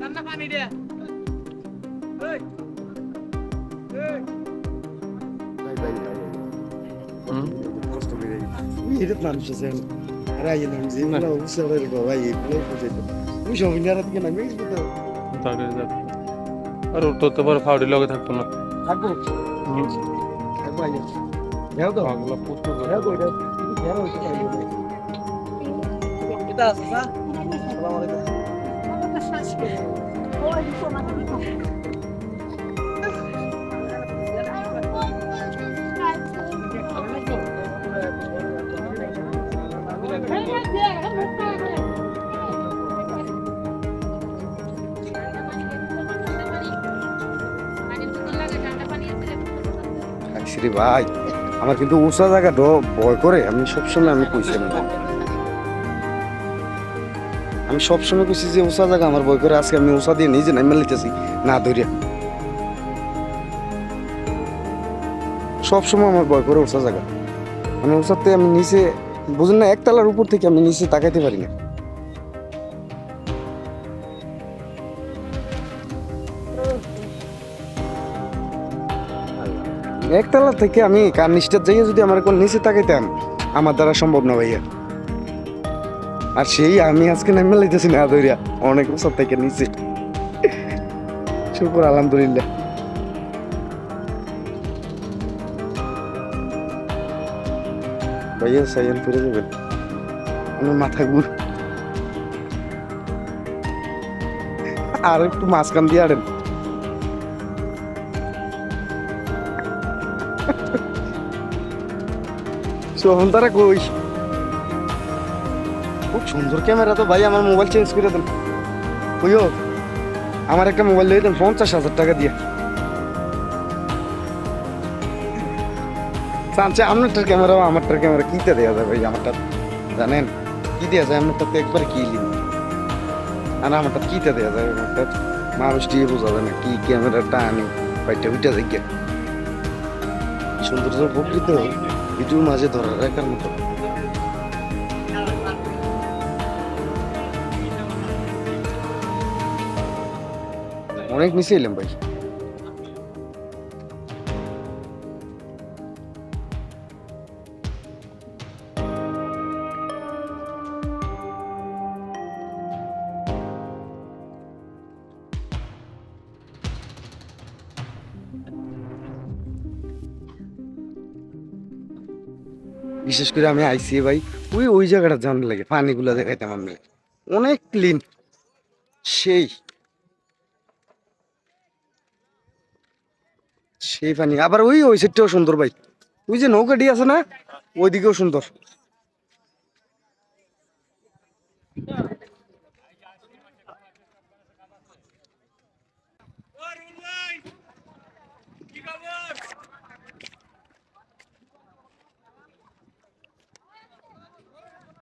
ঠান্ডা পানি দে। এই এই। ভাই ভাই ভাই হুম? কষ্ট করে এটা মানুষ আছে রাই যে না। উসলে রে ভাই এগুলো গেছিস তো। তাকে যাক। আর ওর তো তো বড় ফাউডি লগে থাকতো না। থাকব। থাকব আইয়া দেও তো। পাগলা পুত্র দেও তো এটা। দেও তো এটা আছে আসসালামু আলাইকুম। শ্রী ভাই আমার কিন্তু উঁচা জায়গাটা ভয় করে আমি সবসময় আমি কইছিলাম আমি সবসময় কইছি যে উঁচা জায়গা আমার বই করে, আজকে আমি উঁচা দিয়ে নিজে নাইমে লিতেছি, না ধরিয়া। সবসময় আমার বই করে উঁচা জায়গা মানে উঁচাতে আমি নিচে, বুঝুন না, একতলার উপর থেকে আমি নিচে তাকাইতে পারি না। একতলা থেকে আমি কার নিচটার যাইয়ে যদি আমার কোন নিচে তাকাইতাম, আমার দ্বারা সম্ভব না ভাইয়া। আর সেই আমি আজকে নামে লাইতেছি না ধরিয়া। অনেক বছর থেকে নিচে শুকুর, আলহামদুলিল্লাহ। ভাইয়া সাইয়ান ফিরে যাবেন? আমার মাথা ঘুর। আর একটু মাঝখান দিয়ে আড়েন সোহন, তারা কই? খুব সুন্দর ক্যামেরা তো ভাই আমার মোবাইল চেঞ্জ করে দেন কইও আমার একটা মোবাইল দিয়ে দেন পঞ্চাশ হাজার টাকা দিয়ে। চাচ্ছে আপনারটার ক্যামেরা আমারটার ক্যামেরা কিতে দেওয়া যায় ভাই আমারটা জানেন? কি দেওয়া যায় আমারটা তো একবার কি লিন আর আমারটা কিতে দেওয়া যায় আমারটা মানুষ দিয়ে বোঝা যায় না কি ক্যামেরাটা আনি বাইটা যায় গিয়া সৌন্দর্য প্রকৃত ভিডিওর মাঝে ধরে রাখার মতো। অনেক নিচে এলাম ভাই। বিশেষ করে আমি আইসি ভাই, ওই ওই জায়গাটা জানার লাগে, পানিগুলো দেখাইতাম আমি। অনেক ক্লিন সেই। সেই পানি। আবার ওই ওই সাইডটাও সুন্দর ভাই। ওই যে নৌকাটি আছে না, ওইদিকেও সুন্দর।